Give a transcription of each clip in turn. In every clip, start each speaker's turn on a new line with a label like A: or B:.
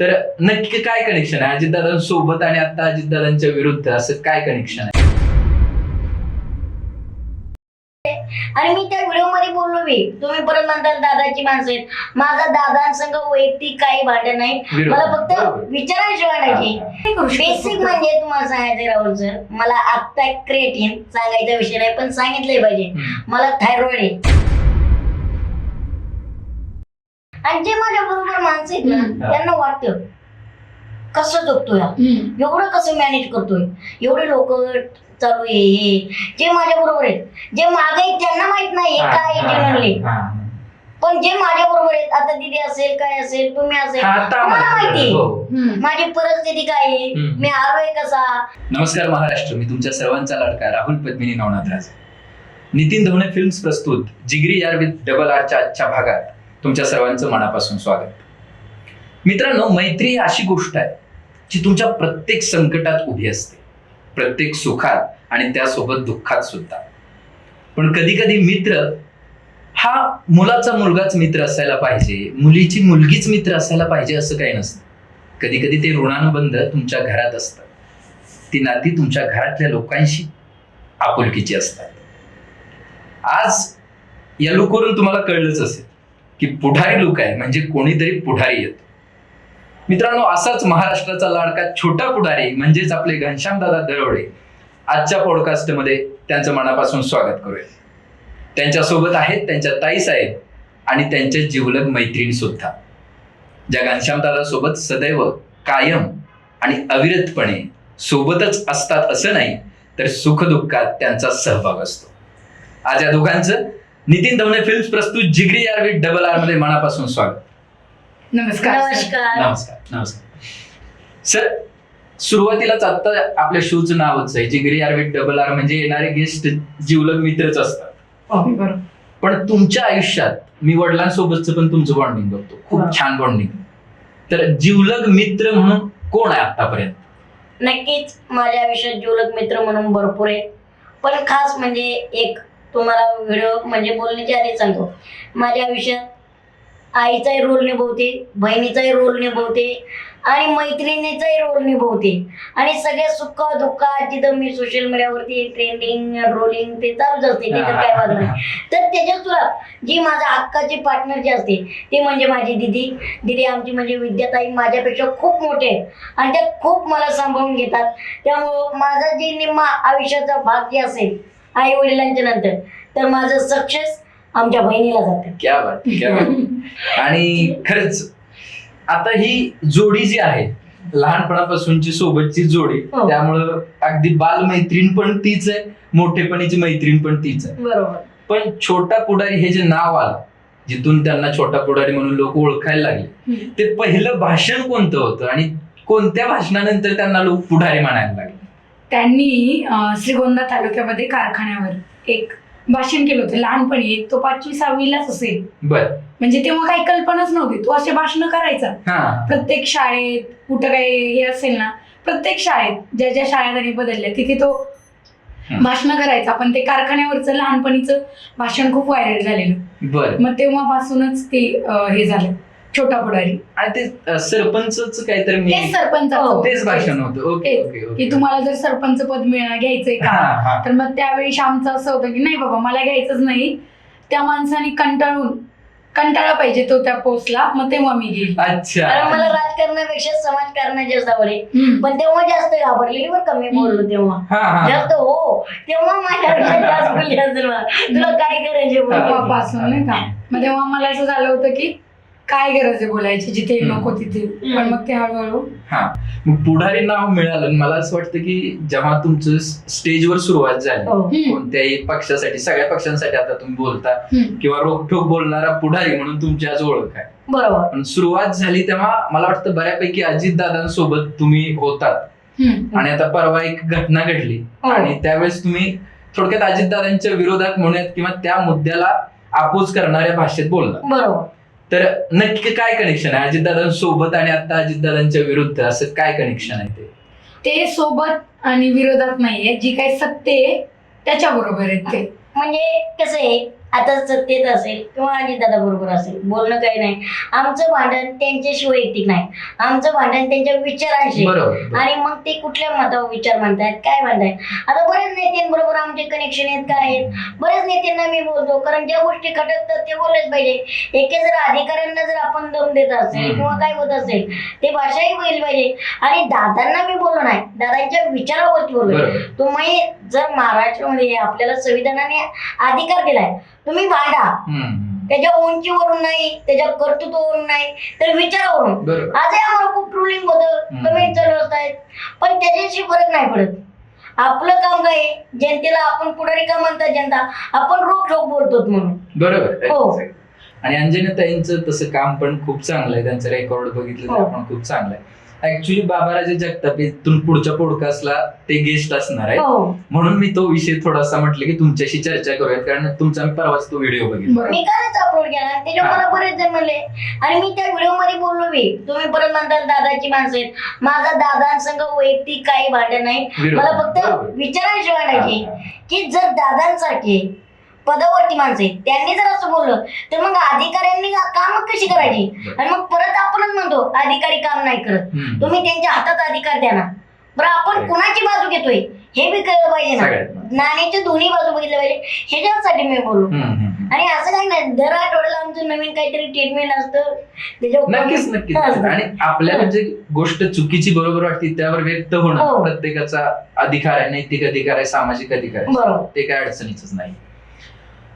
A: तर नक्की काय कनेक्शन आहे? अजितदादांसोबत आणि आता अजितदादांच्या विरुद्ध असं काय कनेक्शन आहे?
B: आणि मी त्या व्हिडिओमध्ये बोललो मी. तुम्ही परत म्हणताल दादाची माणसं आहेत. माझा दादांसंग वैयक्तिक काही भांडण नाही. मला फक्त. विचारायची वाटायची बेसिक म्हणजे तुम्हाला सांगायचं राहुल सर मला आत्ता क्रिएटिन सांगायचा विषय नाही पण सांगितलंय पाहिजे. मला थायरॉइड आहे. आणि जे माझ्या बरोबर माणसं आहेत ना. त्यांना वाटतं कसं जगतोय. एवढं कसं मॅनेज करतोय? एवढे लोक चालू आहे हे. जे माझ्या बरोबर आहेत जे मागे आहेत त्यांना माहीत नाही काय जनरली पण जे माझ्या बरोबर आहेत आता दिदी असेल काय असेल तुम्ही असेल
A: आम्हाला
B: माहिती
A: हो.
B: माझी परिस्थिती काय आहे. मी आलोय कसा?
A: नमस्कार महाराष्ट्र मी तुमच्या सर्वांचा लाडका राहुल पद्मिनी नवनाथ राज नितीन धवणे फिल्म्स प्रस्तुत जिगरी यार विथ डबल आरच्या आजच्या भागात. तुमच्या सर्वांचं मनापासून स्वागत. मित्रांनो मैत्री ही अशी गोष्ट आहे जी तुमच्या प्रत्येक संकटात उभी असते. प्रत्येक सुखात आणि त्यासोबत दुःखात सुद्धा. पण कधी कधी मित्र हा मुलाचा मुलगाच मित्र असायला पाहिजे मुलीची मुलगीच मित्र असायला पाहिजे असं काही नसतं. कधी कधी ते ऋणानुबंध तुमच्या घरात असतात. ती नाती तुमच्या घरातल्या लोकांशी आपुलकीची असतात. आज या लुकवरून तुम्हाला कळलंच असेल. की पुढारी लुक आहे म्हणजे कोणीतरी पुढारी येतो मित्रांनो असाच महाराष्ट्राचा लाडका छोटा पुढारी म्हणजेच आपले घनश्यामदादा दरवडे आजच्या पॉडकास्टमध्ये त्यांचं मनापासून स्वागत करूया. त्यांच्यासोबत आहेत त्यांच्या ताई साहेब आणि त्यांच्या जिवलग मैत्रीण सुद्धा. ज्या घनश्यामदादा सोबत सदैव कायम आणि अविरतपणे सोबतच असतात असं नाही तर सुखदुःखात त्यांचा सहभाग असतो. आज या दोघांचं नितीन धवणे फिल्म्स प्रस्तुत जिगरी यार विथ डबल आरमध्ये मनापासून स्वागत.
C: नमस्कार.
B: नमस्कार.
A: नमस्कार नमस्कार. सर सुरुवातीलाच आता आपल्या शोचं नावच आहे. जिगरी आर विथ डबल आर म्हणजे येणारे गेस्ट जिवलग मित्रच असतात.
C: हो, बरोबर.
A: पण तुमच्या आयुष्यात मी वडिलांसोबतच पण तुमचं बॉन्डिंग बघतो. खूप
C: हा.
A: छान बॉन्डिंग तर जिवलग मित्र म्हणून कोण आहे आतापर्यंत
B: नक्कीच माझ्या आयुष्यात जीवलग मित्र म्हणून भरपूर आहेत पण खास म्हणजे एक तुम्हाला व्हिडिओ म्हणजे बोलण्याच्या आधी सांगतो. माझ्या आयुष्यात आईचाही रोल निभवते बहिणीचाही रोल निभवते आणि मैत्रिणीचाही रोल निभवते. आणि सगळ्या सुख दुःखात तिथं मी सोशल मीडियावरती ट्रेंडिंग रोलिंग ते चालूच असते तिथं काय वाद नाही. तर त्याच्या तुला जी माझ्या अक्काची पार्टनर जी असते ती म्हणजे माझी दिदी. दिदी आमची म्हणजे विद्याताई माझ्यापेक्षा खूप मोठे आणि त्या खूप मला सांभाळून घेतात. त्यामुळं माझा जे निम्मा आयुष्याचा भाग जे असेल आई वडिलांच्या नंतर. तर माझं सक्सेस आमच्या बहिणीला जातं.
A: क्या बात क्या बात. आणि खरंच आता ही जोडी जी आहे लहानपणापासूनची सोबतची जोडी
B: हो.
A: त्यामुळं अगदी बाल मैत्रीण पण तीच आहे मोठेपणीची मैत्रीण पण तीच आहे.
B: बरोबर.
A: पण छोटा पुढारी हे जे नाव आलं जिथून त्यांना छोटा पुढारी म्हणून लोक ओळखायला लागले. ते पहिलं भाषण कोणतं होतं? आणि कोणत्या भाषणानंतर त्यांना लोक पुढारी म्हणायला लागले?
C: त्यांनी श्रीगोंदा तालुक्यामध्ये कारखान्यावर एक भाषण केलं होतं. लहानपणी एक तो पाचवी सहावीलाच असेल.
A: बर.
C: म्हणजे तेव्हा काही कल्पनाच नव्हती. तो असे भाषण करायचा.
A: हा.
C: प्रत्येक शाळेत कुठं काही हे असेल ना प्रत्येक शाळेत ज्या ज्या शाळा त्यांनी बदलल्या तिथे तो. भाषण करायचा. पण ते कारखान्यावरचं लहानपणीचं भाषण खूप व्हायरल झालेलं.
A: बर.
C: मग तेव्हापासूनच ते अं, हे झालं. छोटा पुढारी.
A: आणि ते सरपंच काहीतरी मी
C: तेच सरपंचाचं
B: हो,
A: तेच भाषण होतं. ओके
C: तेच.
A: ओके.
C: की
A: ओके
C: तुम्हाला जर सरपंच पद मिळणार घ्यायचंय
A: हा,
C: का?
A: हा.
C: तर मग त्यावेळी श्यामचं असं होतं की नाही बाबा मला घ्यायचंच नाही. त्या माणसाने कंटाळून कंटाळा पाहिजे तो त्या पोस्टला मग तेव्हा मी घेईल
A: अच्छा.
B: मला राजकारणापेक्षा समाजकारणात जास्त आवडे
C: हम्म.
B: पण तेव्हा जास्त घाबरलेली बरं कमी बोललो तेव्हा.
A: हा हा
B: जास्त हो. तेव्हा माझ्या जास्त बोलली असेल मला. तुला काय करायचे
C: नाही का? मग तेव्हा मला असं झालं होतं की काय गरज आहे बोलायची जिथे
A: हम्म.
C: नको तिथे पण मग ते हळूहळू
A: हा मग पुढारी नाव मिळालं आणि मला असं वाटतं की जेव्हा तुमचं स्टेजवर सुरुवात झाली
B: हो.
C: हम्म.
A: कोणत्याही पक्षासाठी सगळ्या पक्षांसाठी आता तुम्ही बोलता
C: हम्म.
A: किंवा रोखठोक बोलणारा पुढारी म्हणून तुमची आज ओळख आहे
B: बरोबर
A: पण सुरुवात झाली तेव्हा मला वाटतं बऱ्यापैकी अजितदादांसोबत तुम्ही होतात
C: हम्म.
A: आणि आता परवा एक घटना घडली
B: हो.
A: आणि त्यावेळेस तुम्ही थोडक्यात अजितदादांच्या विरोधात म्हणूयात किंवा त्या मुद्द्याला अपोज करणाऱ्या भाषेत बोलला
B: बरोबर
A: तर नक्की काय कनेक्शन आहे? अजितदादांसोबत आणि आता अजितदादांच्या विरुद्ध असं काय कनेक्शन आहे ते?
C: ते सोबत आणि विरोधात नाहीये. जी काही सत्य आहे त्याच्या बरोबर आहेत ते.
B: म्हणजे कसं आहे आता सत्तेत असेल किंवा अजितदादा बरोबर असेल बोलणं काही नाही. आमचं भांडण त्यांच्याशी वैयक्तिक नाही. आमचं भांडण त्यांच्या विचारांशी
A: बरोबर.
B: आणि मग ते कुठल्या मतावर विचार मांडतायत काय मांडतायत? आता बरेच नेत्यांबरोबर आमचे कनेक्शन आहेत काय आहेत? बरेच नेत्यांना मी बोलतो कारण ज्या गोष्टी खटकतात ते बोललेच पाहिजे. एके जर अधिकाऱ्यांना जर आपण दम देत असेल
A: हम्म.
B: किंवा काय होत असेल ते भाषाही बोलली पाहिजे. आणि दादांना मी बोललो नाही. दादांच्या विचारावरती बोललो.
A: बरोबर.
B: तुम्ही जर महाराष्ट्रामध्ये आपल्याला संविधानाने अधिकार दिलाय तुम्ही भांडा
A: हम्म.
B: त्याच्या उंचीवरून नाही त्याच्या कर्तृत्वावरून नाही तर विचारावरून आजही आम्हाला खूप ट्रोलिंग होतं. कमेंट चालू असतात पण त्याच्याशी फरक नाही पडत आपलं काम काय? जनतेला आपण पुढारी का म्हणतात जनता आपण रोख ठोक बोलतो म्हणून
A: बरोबर
B: हो.
A: आणि अंजनाताईंचं तसं काम पण खूप चांगलं आहे त्यांचं रेकॉर्ड बघितलं तर
B: हो.
A: आपण खूप चांगलं आहे ऍक्च्युली बाबाराजे जगताप इथून पुढच्या पॉडकास्टला ते गेस्ट असणार आहे
B: हो
A: म्हणून मी तो विषय थोडासा म्हटलं की तुमच्याशी चर्चा करूयात कारण तुमचा मी परवाच तो व्हिडिओ बघितला
B: मी कालच अपलोड केला
A: हा.
B: मला बरेच जण म्हणले आणि मी त्या व्हिडिओमध्ये बोललो बी तुम्ही परत म्हणताल दादाची माणसं आहेत माझा दादांसंग वैयक्तिक काही भांडण नाही
A: विरोध.
B: मला फक्त
A: बरोबर.
B: विचारांशी वाटायची. की जर दादांसारखे पदावरती माणसं त्यांनी जर असं बोललं तर मग अधिकाऱ्यांनी काम कशी करायची? आणि मग परत आपणच म्हणतो अधिकारी काम नाही करत. तुम्ही त्यांच्या हातात अधिकार द्या ना. बरं आपण. कुणाची बाजू घेतोय? हे बी कळलं पाहिजे ना. नाण्याच्या दोन्ही बाजू बघितल्या पाहिजे. ह्याच्यासाठी मी
A: हम्म.
B: आणि असं काही नाही. दर आठवड्याला आमचं नवीन काहीतरी ट्रीटमेंट असतं.
A: नक्कीच नक्कीच. आणि आपल्याला जे गोष्ट चुकीची बरोबर वाटते त्यावर व्यक्त होणं
B: हो.
A: प्रत्येकाचा अधिकार आहे. नैतिक अधिकार आहे सामाजिक अधिकार आहे.
B: बरोबर.
A: ते काय अडचणीच नाही.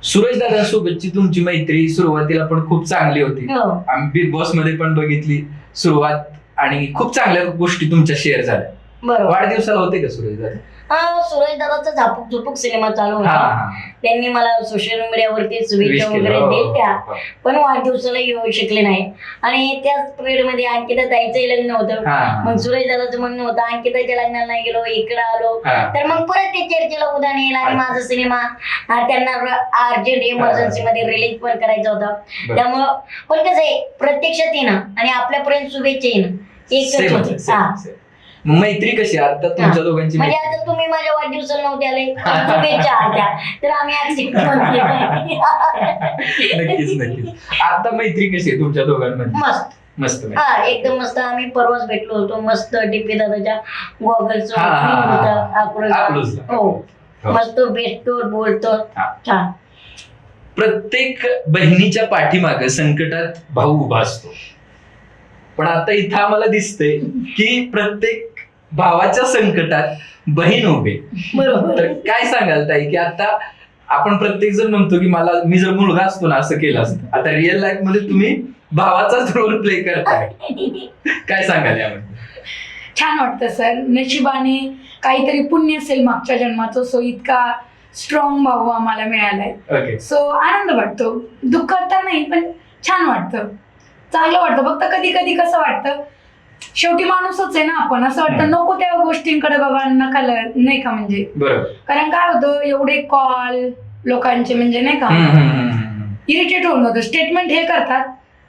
A: सुरेश दादांसोबतची तुमची मैत्री सुरुवातीला पण खूप चांगली होती.
B: हो.
A: आम्ही बिग बॉसमध्ये पण बघितली सुरुवात आणि खूप चांगल्या गोष्टी तुमच्या शेअर झाल्या.
B: बरोबर.
A: वाढदिवसाला होते का सुरेश दादा?
B: सुरेश दादाचा झापूक झुपूक सिनेमा चालू
A: हा
B: होता.
A: हा
B: त्यांनी मला सोशल मीडियावरती शुभेच्छा. वगैरे
A: हो, हो,
B: दिल्या
A: हो.
B: पण वाढदिवसाला येऊ शकले नाही. आणि त्याच पिरियडमध्ये अंकिता ताईचंही लग्न होतं.
A: हा,
B: मग सुरेश दादाचं म्हणणं होतं अंकिताच्या लग्नाला नाही गेलो इकडे आलो.
A: हा.
B: तर मग परत ते चर्चेला उदाहरण येईल आणि माझा सिनेमा. हा त्यांना अर्जंट इमर्जन्सी मध्ये रिलीज पण करायचा होता. त्यामुळं पण कसं आहे प्रत्यक्षात येणं आणि आपल्यापर्यंत शुभेच्छा येणं. एकच होते.
A: मैत्री कशी आहे? आता तुमच्या दोघांची
B: म्हणजे
A: मैत्री.
B: आता तुम्ही माझ्या वाढदिवसाला नव्हते आले. शुभेच्छा आल्या. तर आम्ही
A: नक्कीच नक्कीच. आता मैत्री कशी आहे तुमच्या दोघांमध्ये?
B: मस्त.
A: मस्त मैत्री.
B: हा एकदम मस्त. आम्ही परवाच भेटलो होतो. मस्त डीपी दादाच्या गॉगलचं
A: हा, हा, हा, हा.
B: अकलूजला. हो.
A: हो.
B: मस्त भेटतो बोलतो.
A: हा.
B: छान
A: प्रत्येक बहिणीच्या पाठीमागे संकटात भाऊ उभा असतो. पण आता इथं आम्हाला दिसतंय की प्रत्येक भावाच्या संकटात बहीण उभे.
B: बरोबर.
A: तर काय सांगाल ताई की आता आपण प्रत्येक जण म्हणतो की मला मी जर मुलगा असतो ना असं केलं असतं. आता रिअल लाईफमध्ये तुम्ही भावाचाच रोल प्ले करताय. काय सांगाल यामध्ये?
C: छान वाटतं सर. नशिबाने काहीतरी पुण्य असेल मागच्या जन्माचं सो इतका स्ट्रॉंग भाऊ आम्हाला मिळालाय.
A: ओके
C: सो आनंद वाटतो. दुःख तर नाही पण छान वाटतं. चांगलं वाटतं. फक्त कधी कधी कसं वाटतं शेवटी माणूसच आहे ना आपण. असं वाटतं. नको त्या गोष्टींकडे बाबा नका नाही का म्हणजे?
A: बरोबर.
C: कारण काय होतं एवढे कॉल लोकांचे म्हणजे नाही का?
A: हम्म, हम्म, हम्म, हम्म.
C: इरिटेट होऊन जातं. स्टेटमेंट हे करतात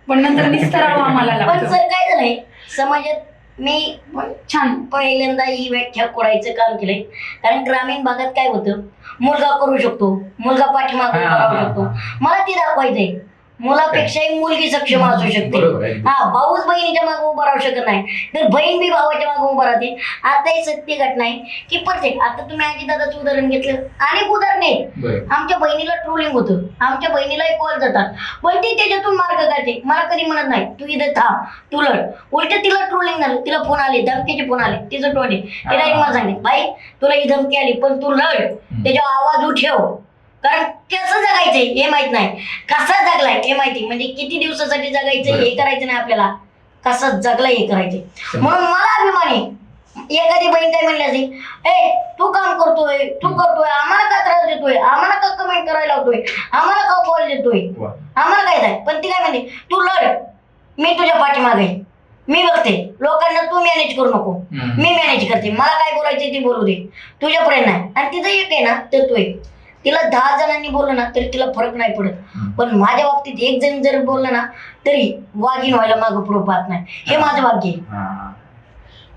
C: पण नंतर निस्तरावं आम्हाला
B: पण
C: लागतं.
B: सर काय झालंय? समाजात मी
C: पण छान.
B: पहिल्यांदा ही व्याख्या कोडायचं काम केलंय. कारण ग्रामीण भागात काय होतं मुलगा करू शकतो मुलगा पाठीमागे
A: हा,
B: राहू
A: हा,
B: शकतो. मला ते दाखवायचंय. मुलापेक्षाही मुलगी सक्षम असू शकते.
A: आहे.
B: हा भाऊच बहिणीच्या मागे उभा राहू शकत नाही. तर बहीण बी भावाच्या मागे उभा राहते. आता ही सत्य घटना आहे की प्रत्येक आता तुम्ही आजी दादाचं उदाहरण घेतलं. अनेक उदाहरण आहेत. आमच्या बहिणीला ट्रोलिंग होतं. आमच्या बहिणीलाही कॉल जातात. पण ती त्याच्यातून मार्ग काढते. मला कधी म्हणत नाही तू इथं थांब तू लढ. उलट तिला ट्रोलिंग झालं. तिला फोन आले धमकीचे फोन आले. तिचं टोले ते डायरेक्ट मला भाई तुला ही धमकी आली पण तू लढ. त्याच्यावर आवाज उठेव. कारण कसं जगायचंय हे माहीत नाही. कसा जगलाय हे माहिती. म्हणजे किती दिवसासाठी जगायचं हे करायचं नाही आपल्याला. कसं जगलाय हे करायचंय. म्हणून मला अभिमान आहे एखादी बहीण काय म्हणली असेल ए तू काम करतोय तू करतोय आम्हाला का त्रास देतोय आम्हाला का कमेंट करायला लावतोय आम्हाला का कॉल देतोय?
A: वा.
B: आम्हाला काय नाही. पण ती काय म्हणते तू लढ मी तुझ्या पाठीमागे आहे. मी बघते. लोकांना तू मॅनेज करू नको.
A: हम्म.
B: मी मॅनेज करते. मला काय बोलायचं ते बोलू दे. तुझ्यापर्यंत नाही. आणि तिचं एक आहे ना तर तू एक तिला दहा जणांनी बोललं ना तरी तिला फरक नाही पडत. पण माझ्या बाबतीत एक जण जर बोललं ना तरी वागीन व्हायला मागं पुढं पाहत नाही. हे माझं भाग्य आहे.
A: हा.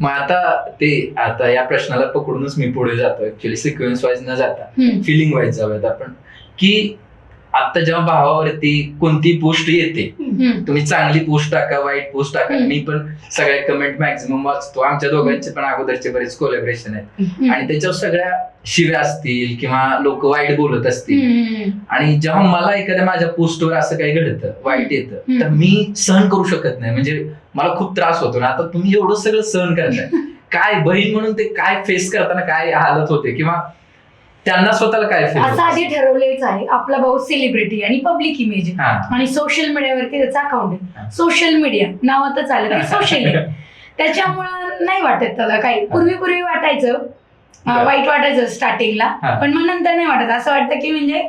A: मग आता ते आता या प्रश्नाला पकडूनच मी पुढे जातो. ऍक्च्युली सिक्वेन्स वाईज न जाता.
C: हम्म.
A: फिलिंग वाईज जाऊयात आपण. की आता जेव्हा भावावरती कोणती पोस्ट येते. तुम्ही चांगली पोस्ट टाका वाईट पोस्ट टाका. मी पण सगळ्या कमेंट मॅक्झिमम वाचतो आमच्या दोघांचे पण अगोदरचे बरेच कोलॅबरेशन आहेत. आणि त्याच्यावर सगळ्या शिव्या असतील किंवा लोक वाईट बोलत असतील. आणि जेव्हा मला एखाद्या माझ्या पोस्टवर असं काही घडतं वाईट येतं. तर मी सहन करू शकत नाही म्हणजे मला खूप त्रास होतो ना आता तुम्ही एवढं सगळं सहन करताय काय बहीण म्हणून ते काय फेस करताना काय हालत होते किंवा त्यांना स्वतःला काय फील
C: असं आधी ठरवलेच आहे. आपला भाऊ सेलिब्रिटी आणि पब्लिक इमेज आहे
A: हा.
C: आणि सोशल मीडियावरती त्याचा अकाउंट
A: हा.
C: आहे सोशल मीडिया नावातच आलं ते सोशल आहे. त्याच्यामुळं नाही वाटत त्याला काही. पूर्वी पूर्वी वाटायचं. अं,
A: बरं.
C: वाईट वाटायचं स्टार्टिंगला
A: हा.
C: पण मग नंतर नाही वाटत. असं वाटतं की म्हणजे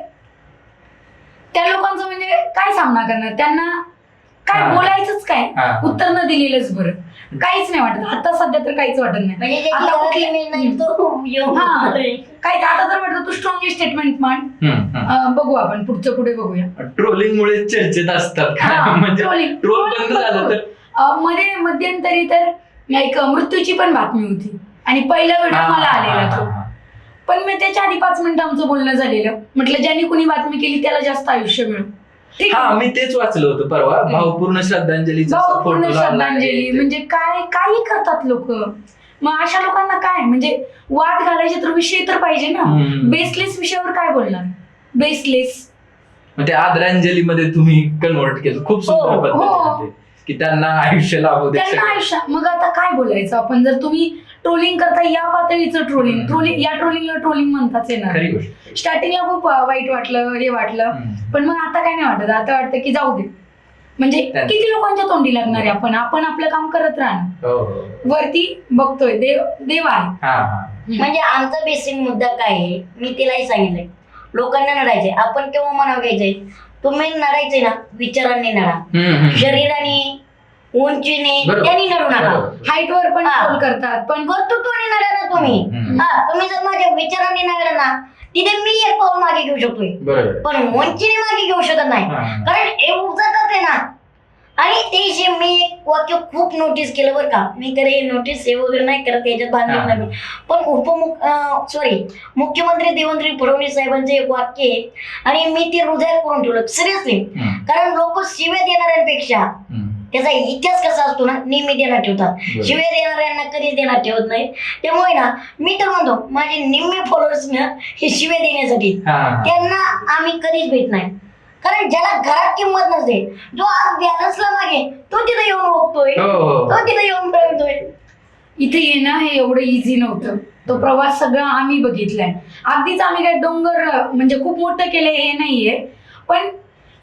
C: त्या लोकांचं म्हणजे काय सामना करणार? त्यांना काय
A: हा.
C: बोलायचंच काय?
A: हा.
C: उत्तर न दिलेलंच बरं. काहीच नाही वाटत. आता सध्या तर काहीच वाटत नाही.
B: म्हणजे
C: आता कुठली-
B: नाही तो
C: हा. काय आता तर वाटतं तू स्ट्रॉंगली स्टेटमेंट. अं, बघू आपण. पुढचं पुढे बघूया.
A: ट्रोलिंग मुळे चर्चेत असतात.
C: हा,
A: म्हणजे
C: trolling.
A: ट्रोल
C: trolling
A: बंद झालं तर?
C: अं, मध्ये मध्यंतरी तर एक मृत्यूची पण बातमी होती. आणि पहिला व्हिडिओ मला आलेला तो. पण मी त्याच्या आधी पाच मिनिटं आमचं बोलणं झालेलं. म्हटलं ज्यांनी कुणी बातमी केली त्याला जास्त आयुष्य मिळू. ठीक
A: हा
C: आहे
A: मी तेच वाचलं होतं परवा. भावपूर्ण
C: श्रद्धांजली
A: आहे.
C: म्हणजे काय काही करतात लोक मग अशा लोकांना काय म्हणजे वाद घालायचे तर विषय तर पाहिजे ना
A: हम्म.
C: बेसलेस विषयावर काय बोलणार बेसलेस
A: ते आदरांजलीमध्ये तुम्ही कन्वर्ट केलं खूप सुंदर
C: हो,
A: पद्धतीने
C: हो.
A: ते. की त्यांना आयुष्य लाभू दे
C: त्यांना आयुष्य मग आता काय बोलायचं आपण जर तुम्ही ट्रोलिंग करता या पातळीचं ट्रोलिंग. ट्रोलिंग या ट्रोलिंगला ट्रोलिंग म्हणताच येणार.
A: खरी गोष्ट.
C: स्टार्टिंगला खूप वाईट वाटलं हे वाटलं.
A: हम्म.
C: पण मग आता काय नाही वाटत. आता वाटतं की जाऊ दे. म्हणजे किती लोकांच्या तोंडी लागणार आहे आपण? आपण आपलं काम करत राहणार.
A: हो हो.
C: वरती बघतोय. देव देव आहे.
A: हा हा.
B: म्हणजे आमचा बेसिक मुद्दा काय आहे? मी तिलाही सांगितलंय. लोकांना नडायचंय. आपण केव्हा मनाव घ्यायचंय? तुम्ही नडायचंय ना? विचारांनी नडा.
A: हम्म, हम्म.
B: शरीराने उंचीने.
A: बरोबर.
B: त्यांनी नडू नका.
A: बरोबर.
C: हाईट वर पण
B: हा.
C: करतात. पण
B: कर्तृत्वाने नडा ना तुम्ही.
A: हम्म.
B: हा तुम्ही जर माझ्या विचारांनी नडला ना तिथे मी एक पाऊल मागे घेऊ शकतोय.
A: बरोबर
B: पण उंचीने मागे घेऊ शकत नाही.
A: हा.
B: कारण हे उपजातात आहे ना. आणि ते जे मी एक वाक्य खूप नोटीस केलं बरं का. मी कधी नोटीस हे वगैरे नाही करत याच्यात बांधून
A: हा.
B: नाही पण उपमुख सॉरी मुख्यमंत्री देवेंद्र फडणवीस साहेबांचं एक वाक्य आहे. आणि मी ते हृदयात करून ठेवलं. सिरियसली
A: हम्म,
B: कारण लोक शिव्या देणाऱ्यांपेक्षा
A: हम्म.
B: त्याचा इतिहास कसा असतो ना नेहमी देण्यात ठेवतात. शिव्या देणाऱ्यांना कधीच देण्यात ठेवत नाही त्यामुळे ना मी तर म्हणतो माझे निम्मे फॉलोअर्स ना हे शिव्या देण्यासाठी.
A: हा, हा.
B: त्यांना आम्ही कधीच भेट नाही. कारण ज्याला घरात किंमत नसते जो आज बॅलन्सला मागे तो तिथे येऊन बघतोय.
A: हो, हो.
B: तो तिथे येऊन प्रगतोय
C: इथे येणं हे एवढं इझी नव्हतं. तो प्रवास सगळा आम्ही बघितलाय. अगदीच आम्ही काय डोंगर म्हणजे खूप मोठं केलंय हे नाहीये. पण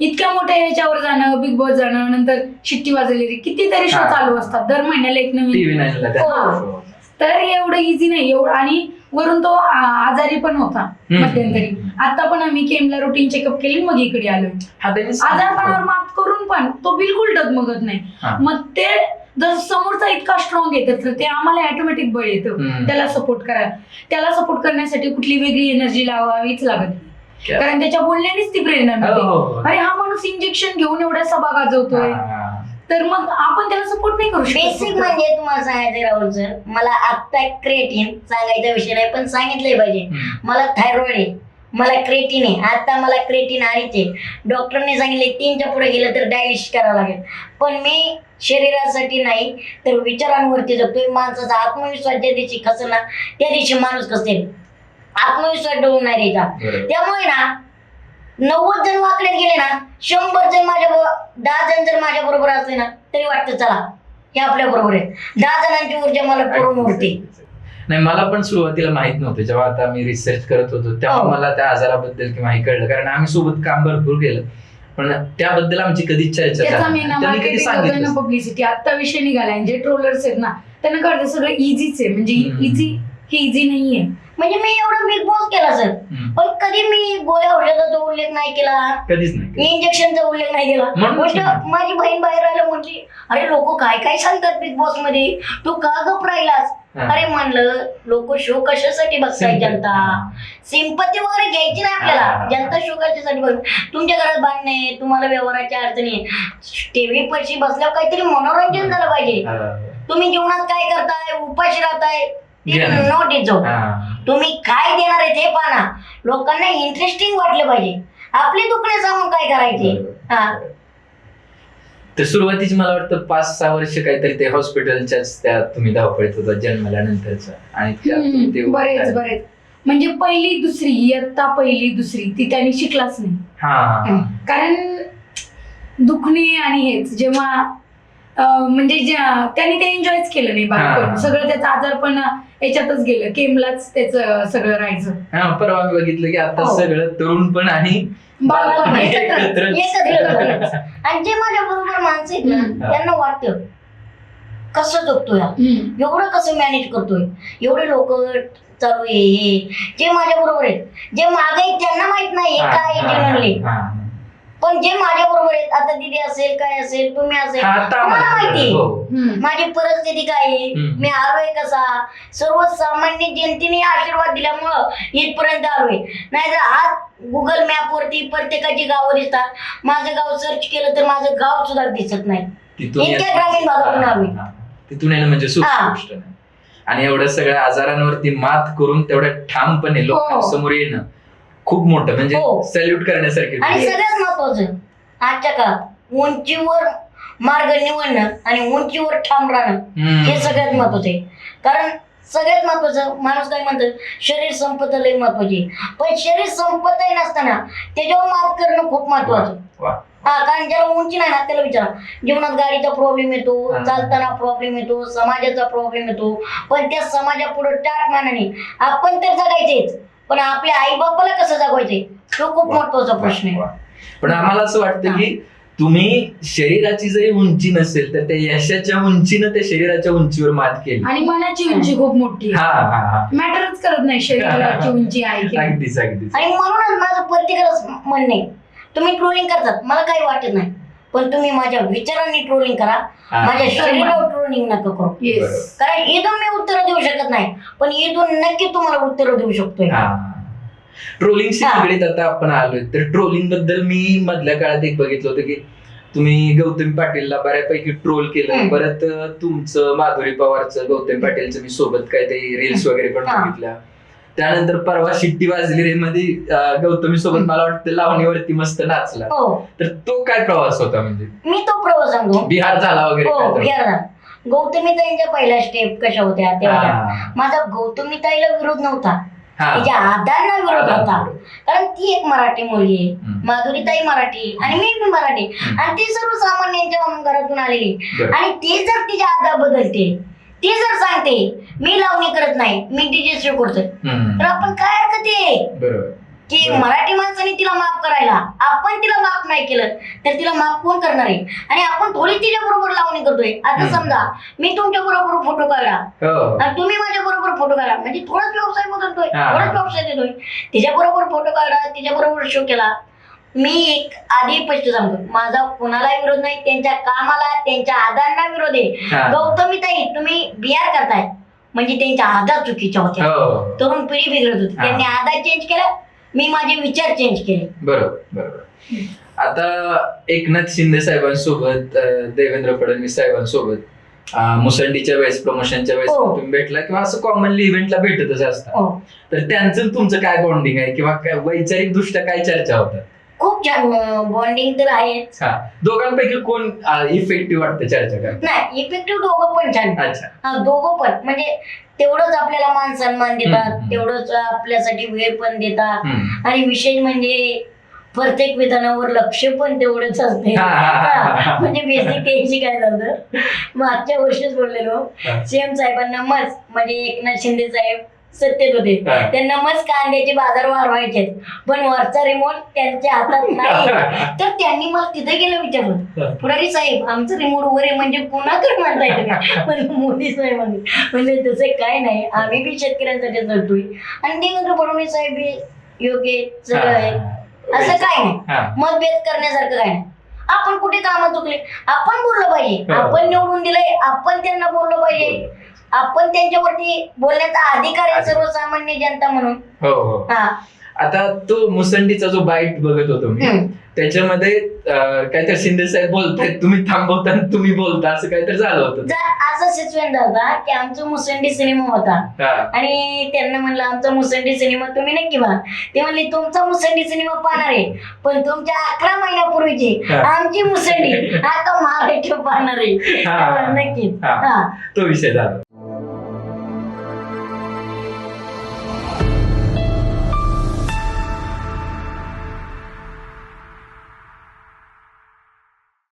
C: इतक्या मोठ्या याच्यावर जाणं बिग बॉस जाणं नंतर शिट्टी वाजवलेली कितीतरी शो
A: हा.
C: चालू असतात दर महिन्याला एक नवीन
A: टीव्ही
B: हो.
A: हो.
C: तर एवढं इझी नाही एवढं आणि वरून तो आ- आजारी पण होता
A: हम्म.
C: मध्यंतरी आता पण आम्ही केमला रुटीन चेकअप केली मग इकडे
A: हा, त्यांनी
C: आजारपणावर
A: सांगितलं.
C: मात करून पण तो बिलकुल डगमगत नाही
A: हा.
C: मग ते जर समोरचा इतका स्ट्रॉंग येतं तर ते आम्हाला ऑटोमॅटिक बळ येतं
A: हम्म.
C: त्याला सपोर्ट करायला त्याला सपोर्ट करण्यासाठी कुठली वेगळी एनर्जी लावावीच लागत नाही. कारण त्याच्या बोलण्यानेच ती प्रेरणा
A: हो,
C: मिळते.
A: हो, हो.
C: अरे हा माणूस इंजेक्शन घेऊन एवढ्या सभा गाजवतोय.
A: हा, हा.
C: तर मग आपण त्याला सपोर्ट नाही करू
B: बेसिक
C: शकत
B: म्हणजे तुम्हाला सांगायचं राहुल सर मला आत्ता क्रिएटिन सांगायचा विषय नाही पण सांगितलंय पाहिजे.
A: हम्म.
B: मला थायरॉइड आहे मला क्रेटिन आहे आता मला क्रेटिन आलीच आहे. डॉक्टरने सांगितले तीनच्या पुढे गेलं तर डायलिसिस करावं लागेल. पण मी शरीरासाठी नाही तर विचारांवरती जगतोय. माणसाचा आत्मविश्वास ज्या दिवशी खसेल ना त्या दिवशी माणूस कसेल आत्मविश्वास डोळून नाही द्यायचा. त्यामुळे ना नव्वद जण वाकड्यात गेले ना शंभर जण माझ्या दहा जण जर माझ्या बरोबर असले ना तरी वाटतं चला हे आपल्या बरोबर आहे. दहा जणांची ऊर्जा मला पूर्ण उरते
A: नाही मला पण सुरुवातीला माहीत नव्हतं. जेव्हा आता मी रिसर्च करत होतो तेव्हा
B: हो.
A: मला त्या आजाराबद्दल किंवा हे कळलं. कारण आम्ही सोबत काम भरपूर केलं. पण त्याबद्दल आमची कधीच चर्चा कधी सांगितलं
C: पब्लिसिटी आता विषय निघालाय जे ट्रोलर्स आहेत ना त्यांना कळतं सगळं इझीच आहे. म्हणजे. इझी हे इझी नाहीये.
B: म्हणजे मी एवढं बिग बॉस केला सर
A: हम्म.
B: पण कधी मी गोळ्या औषधाचा उल्लेख नाही केला.
A: कधीच नाही
B: मी इंजेक्शनचा उल्लेख नाही केला.
A: म्हणून
B: गोष्ट माझी बहीण बाहेर आलं म्हटली अरे लोक काय काय सांगतात बिग बॉसमध्ये? तू का गप राहिलास?
A: हा.
B: अरे म्हणलं लोक शो कशासाठी बघताय. जनता? सिंपती वगैरे घ्यायची नाही
A: हा.
B: आपल्याला जनता शो कशासाठी बघ. तुमच्या घरात बांधणे तुम्हाला व्यवहाराच्या अडचणी. टीव्ही पैसे बसल्यावर काहीतरी मनोरंजन झालं पाहिजे.
A: हा.
B: तुम्ही जीवनात काय करताय? उपाशी राहताय. नॉट इज
A: हा.
B: तुम्ही काय देणार आहे ते पाहा लोकांना इंटरेस्टिंग वाटलं पाहिजे. आपले दुखणे सांगून काय करायचे? हा.
A: तर सुरुवातीची मला वाटतं पाच सहा वर्ष काहीतरी ते हॉस्पिटलच्याच त्या तुम्ही धावपळीत होता जन्मल्यानंतरच. आणि त्यातून ते
C: हम्म, बरेच बरेच. म्हणजे पहिली दुसरी इयत्ता पहिली दुसरी ती त्यांनी शिकलाच नाही.
A: हा.
C: कारण दुखणे आणि हेच जेव्हा म्हणजे ज्या- त्यांनी ते एन्जॉयच केलं नाही. बालपण सगळं त्याचं आजार पण याच्यातच गेलं. केमलाच त्याचं सगळं राहायचं.
A: हा परवा मी बघितलं की आता
B: हो.
A: सगळं तरुण पण आणि
B: आणि जे माझ्या बरोबर माणसं आहेत ना. त्यांना वाटतं कसं जगतोय. एवढं कसं मॅनेज करतोय? एवढे लोक चालू आहे हे जे माझ्या बरोबर आहेत जे मागे आहेत त्यांना माहीत नाही काय जनरली
A: हा,
B: पण जे माझ्या बरोबर आहेत आता दिदी असेल काय असेल तुम्ही असेल
A: हा. आता आम्हाला
B: माहिती.
A: हो.
C: हम्म.
B: माझी परिस्थिती काय आहे
A: हम्म.
B: मी आलोय कसा सर्वसामान्य जनतेने आशीर्वाद दिल्यामुळं इथपर्यंत आलोय नाहीतर आज गुगल मॅप वरती प्रत्येकाची गावं दिसतात माझं गाव सर्च केलं तर माझं गाव सुद्धा दिसत नाही
A: तिथून
B: इतक्या
A: येणं-
B: ग्रामीण भागातून आलोय.
A: हा, हा. तिथून येणं म्हणजे सोपी
B: हा.
A: गोष्ट नाही आणि एवढ्या सगळ्या आजारांवरती मात करून तेवढ्या ठामपणे लोकांसमोर येणं खूप मोठं म्हणजे
B: हो.
A: सल्यूट करण्यासारखी
B: आणि. सगळ्यात महत्वाचं आजच्या काळात उंचीवर मार्ग निवडणं आणि उंचीवर ठाम राहणं. हे सगळ्यात महत्वाचं आहे कारण सगळ्यात महत्वाचं माणूस काय म्हणतं शरीर संपत लय महत्वाची पण शरीर संपत नसताना त्याच्यावर मात करणं खूप महत्वाचं
A: वा.
B: हा कारण ज्याला उंची नाही ना त्याला विचारा जीवनात गाडीचा प्रॉब्लेम येतो
A: हा.
B: चालताना प्रॉब्लेम येतो समाजाचा प्रॉब्लेम येतो पण त्या समाजापुढे टाट मानाने आपण तर जगायचेच पण आपल्या आई बापाला कसं जगवायचे तो खूप महत्त्वाचा प्रश्न आहे.
A: पण आम्हाला असं वाटतं की तुम्ही शरीराची जरी उंची नसेल तर त्या यशाच्या उंचीनं त्या शरीराच्या उंचीवर मात केली.
C: आणि मनाची उंची खूप मोठी
A: हा हा हा.
C: मॅटरच करत नाही शरीराची उंची आहे की नाही.
A: अगदीच अगदीच.
B: आणि म्हणूनच माझं प्रत्येकाला म्हणणे तुम्ही ट्रोलिंग करतात. मला काही वाटत नाही. पण तुम्ही माझ्या विचारांनी ट्रोलिंग करा.
A: हा.
B: माझ्या शरीरावर ट्रोलिंग नका करू.
A: बरोबर.
B: कारण इथून मी उत्तर देऊ शकत नाही. पण इथून नक्की तुम्हाला उत्तर देऊ शकतोय.
A: ट्रोलिंगशी. निगडीत आता आपण आलोय तर ट्रोलिंगबद्दल मी मधल्या काळात एक बघितलं होतं की तुम्ही गौतमी पाटीलला बऱ्यापैकी ट्रोल केलं. परत तुमचं माधुरी पवारचं गौतमी पाटीलचं मी सोबत काहीतरी रील्स वगैरे पण. बघितल्या त्यानंतर परवा शिट्टी वाजली रे मध्ये गौतमी सोबत मला वाटतं लावणीवरती मस्त नाचला
B: हो
A: तर तो काय प्रवास होता म्हणजे
B: मी तो प्रवास सांगतो
A: बिहार झाला वगैरे
B: हो गौतमीताईंच्या पहिल्या स्टेप कशा होत्या त्या होत्या.
A: हा.
B: माझा गौतमीताईला विरोध नव्हता. तिच्या विरोध
A: आदान
B: होता. कारण ती एक मराठी मुलगी आहे. माधुरीताई मराठी आणि मी बी मराठी. आणि ती सर्वसामान्यांच्या घरातून आलेली. आणि ती जर तिच्या आदा बदलते ती जर सांगते मी लावणी करत नाही मी डीजे शो करतोय. तर आपण काय हरकत आहे
A: बरोबर
B: की. मराठी माणसाने तिला माफ करायला. आपण तिला माफ नाही केलं तर तिला माफ कोण करणार आहे? आणि आपण थोडी तिच्या बरोबर लावणी करतोय. आता. समजा मी तुमच्या बरोबर फोटो काढला.
A: हो.
B: आणि तुम्ही माझ्या बरोबर फोटो काढला. म्हणजे थोडाच व्यवसाय बदलतोय.
A: हा.
B: थोडाच व्यवसाय देतोय. तिच्या बरोबर फोटो काढला तिच्या बरोबर शो केला. मी एक आधी स्पष्ट सांगतो. माझा कोणालाही विरोध नाही त्यांच्या कामाला त्यांच्या आदांना विरोध आहे.
A: हा.
B: गौतमीताई तुम्ही बिहार करताय. म्हणजे त्यांच्या आधार चुकीच्या होत्या.
A: हो.
B: तरुण पिढी बिघडत होती. त्यांनी आधार चेंज केला मी माझे विचार चेंज केले.
A: बरोबर बरोबर. आता एकनाथ शिंदे साहेबांसोबत अं, देवेंद्र फडणवीस साहेबांसोबत अं, मुसंडीच्या वेळेस प्रमोशनच्या वेळेस
B: हो.
A: तुम्ही भेटला किंवा असं कॉमनली इव्हेंटला भेटतच असतात
B: हो.
A: तर त्यांचं आणि तुमचं काय बॉन्डिंग आहे? किंवा काय वैचारिक दृष्ट्या काय चर्चा होतात?
B: खूप छान बॉन्डिंग तर आहेच
A: हा दोघांपैकी कोण इफेक्टिव्ह वाटतं चर्चा
B: नाही इफेक्टिव्ह दोघं पण छान.
A: अच्छा.
B: हा दोघं पण. म्हणजे तेवढंच आपल्याला मान सन्मान देतात
A: हम्म.
B: तेवढंच आपल्यासाठी वेळ पण देतात.
A: हम्म.
B: आणि विशेष म्हणजे प्रत्येक विधानावर लक्ष पण तेवढंच असते.
A: हा, हा, हा, हा.
B: हा, म्हणजे बेसिक त्यांची काय झालं? मागच्या वर्षीच बोललेलो.
A: हा.
B: सीएम साहेबांना मस्त म्हणजे एकनाथ शिंदे साहेब सत्तेत होते
A: हा.
B: त्यांना मस्त कांद्याचे बाजार वाढवायचे पण वरचा रिमोट त्यांच्या हातात नाही. तर त्यांनी मला तिथे गेलं विचारलं पुढारी साहेब आमचं रिमोट वर आहे म्हणजे कुणाकडे म्हणताय तुम्ही. म्हणजे मोदी साहेब म्हणजे म्हणजे तसं काय नाही. आम्ही बी शेतकऱ्यांसाठी लढतोय आणि देवेंद्र फडणवीस साहेब बी योग्य आहेत, सगळं आहे. असं काय नाही.
A: हा.
B: मतभेद करण्यासारखं काय नाही. आपण कुठे कामं चुकले? आपण बोललो पाहिजे.
A: हो.
B: आपण निवडून दिलंय. आपण त्यांना बोललो पाहिजे. आपण त्यांच्यावरती बोलण्याचा अधिकार आहे. सर्वसामान्य जनता म्हणून.
A: हो हो.
B: हा.
A: आता तो मुसंडीचा जो बाईट बघत होतो मी. त्याच्यामध्ये काहीतरी शिंदे साहेब बोलतायत तुम्ही थांबवता तुम्ही बोलता असं काहीतरी झालं होतं.
B: असा सिच्युएशन झाला की आमचा मुसंडी सिनेमा होता.
A: हा.
B: आणि त्यांना म्हणलं आमचा मुसंडी सिनेमा तुम्ही नक्की पहा ते म्हणले तुमचा मुसंडी सिनेमा पाहणार आहे. पण तुमच्या अकरा महिन्यापूर्वीची. आमची मुसंडी आता महाराष्ट्र पाहणार आहे. हा.
A: तो विषय झाला.